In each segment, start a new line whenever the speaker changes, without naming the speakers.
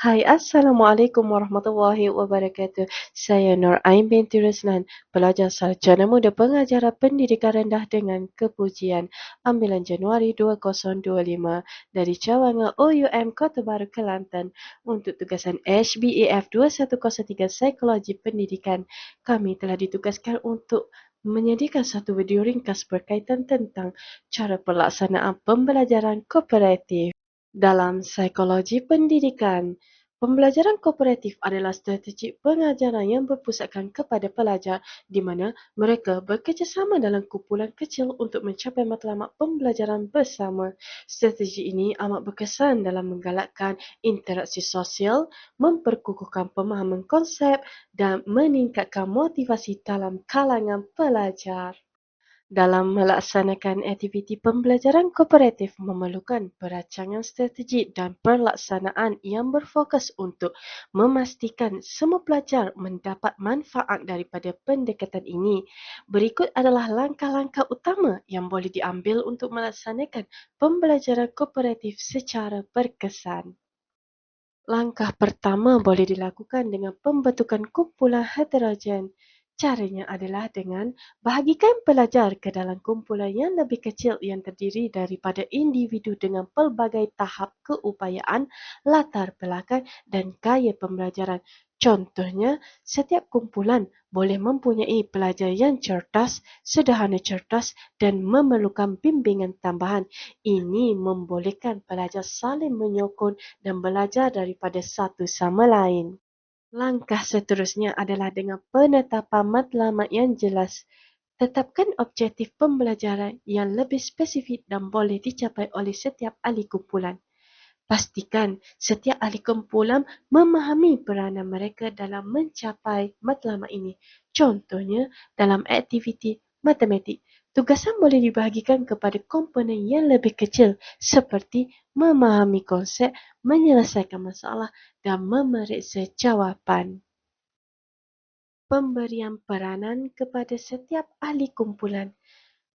Hai, Assalamualaikum warahmatullahi wabarakatuh. Saya Nur Ain binti Ruslan, pelajar sarjana muda pengajaran pendidikan rendah dengan kepujian ambilan Januari 2025 dari cawangan OUM Kota Baru Kelantan untuk tugasan HBAF 2103 Psikologi Pendidikan. Kami telah ditugaskan untuk menyediakan satu video ringkas berkaitan tentang cara pelaksanaan pembelajaran kooperatif. Dalam psikologi pendidikan, pembelajaran kooperatif adalah strategi pengajaran yang berpusatkan kepada pelajar di mana mereka bekerjasama dalam kumpulan kecil untuk mencapai matlamat pembelajaran bersama. Strategi ini amat berkesan dalam menggalakkan interaksi sosial, memperkukuhkan pemahaman konsep dan meningkatkan motivasi dalam kalangan pelajar dalam melaksanakan aktiviti pembelajaran kooperatif memerlukan perancangan strategi dan pelaksanaan yang berfokus untuk memastikan semua pelajar mendapat manfaat daripada pendekatan ini. Berikut adalah langkah-langkah utama yang boleh diambil untuk melaksanakan pembelajaran kooperatif secara berkesan. Langkah pertama boleh dilakukan dengan pembentukan kumpulan heterogen. Caranya adalah dengan bahagikan pelajar ke dalam kumpulan yang lebih kecil yang terdiri daripada individu dengan pelbagai tahap keupayaan, latar belakang dan gaya pembelajaran. Contohnya, setiap kumpulan boleh mempunyai pelajar yang cerdas, sederhana cerdas dan memerlukan bimbingan tambahan. Ini membolehkan pelajar saling menyokong dan belajar daripada satu sama lain. Langkah seterusnya adalah dengan penetapan matlamat yang jelas. Tetapkan objektif pembelajaran yang lebih spesifik dan boleh dicapai oleh setiap ahli kumpulan. Pastikan setiap ahli kumpulan memahami peranan mereka dalam mencapai matlamat ini. Contohnya, dalam aktiviti matematik, tugasan boleh dibahagikan kepada komponen yang lebih kecil seperti memahami konsep, menyelesaikan masalah dan memeriksa jawapan. Pemberian peranan kepada setiap ahli kumpulan.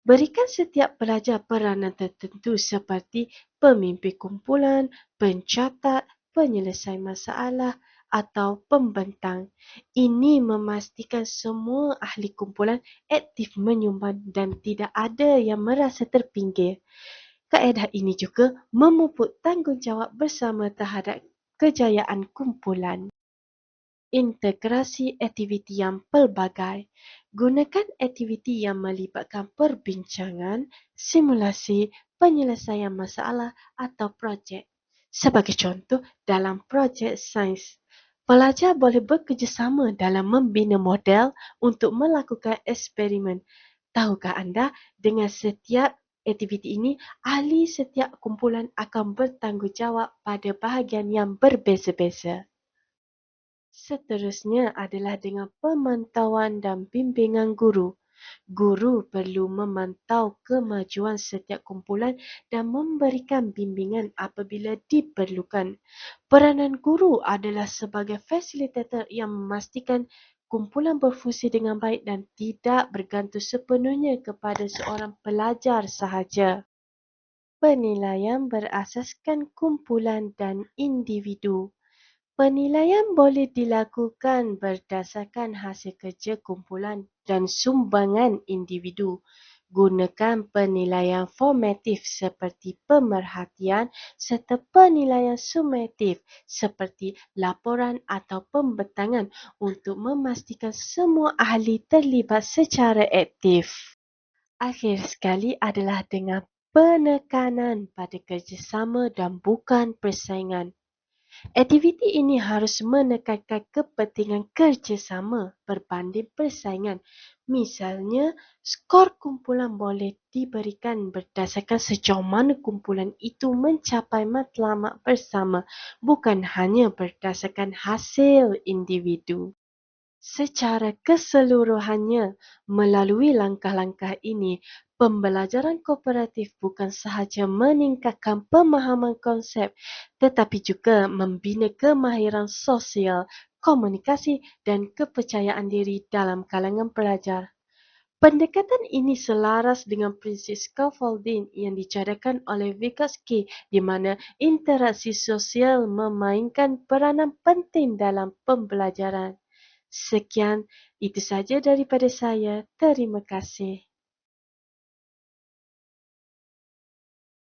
Berikan setiap pelajar peranan tertentu seperti pemimpin kumpulan, pencatat, penyelesai masalah, atau pembentang. Ini memastikan semua ahli kumpulan aktif menyumbang dan tidak ada yang merasa terpinggir. Kaedah ini juga memupuk tanggungjawab bersama terhadap kejayaan kumpulan. Integrasi aktiviti yang pelbagai. Gunakan aktiviti yang melibatkan perbincangan, simulasi, penyelesaian masalah atau projek. Sebagai contoh, dalam projek sains, Pelajar boleh bekerjasama dalam membina model untuk melakukan eksperimen. Tahukah anda, dengan setiap aktiviti ini, ahli setiap kumpulan akan bertanggungjawab pada bahagian yang berbeza-beza. Seterusnya adalah dengan pemantauan dan bimbingan guru. Guru perlu memantau kemajuan setiap kumpulan dan memberikan bimbingan apabila diperlukan. Peranan guru adalah sebagai fasilitator yang memastikan kumpulan berfungsi dengan baik dan tidak bergantung sepenuhnya kepada seorang pelajar sahaja. Penilaian berasaskan kumpulan dan individu. Penilaian boleh dilakukan berdasarkan hasil kerja kumpulan dan sumbangan individu. Gunakan penilaian formatif seperti pemerhatian serta penilaian sumatif seperti laporan atau pembentangan untuk memastikan semua ahli terlibat secara aktif. Akhir sekali adalah dengan penekanan pada kerjasama dan bukan persaingan. Aktiviti ini harus menekankan kepentingan kerjasama berbanding persaingan. Misalnya, skor kumpulan boleh diberikan berdasarkan sejauh mana kumpulan itu mencapai matlamat bersama, bukan hanya berdasarkan hasil individu. Secara keseluruhannya, melalui langkah-langkah ini, pembelajaran kooperatif bukan sahaja meningkatkan pemahaman konsep tetapi juga membina kemahiran sosial, komunikasi dan kepercayaan diri dalam kalangan pelajar. Pendekatan ini selaras dengan prinsip scaffolding yang dicadangkan oleh Vygotsky di mana interaksi sosial memainkan peranan penting dalam pembelajaran. Sekian, itu saja daripada saya. Terima kasih.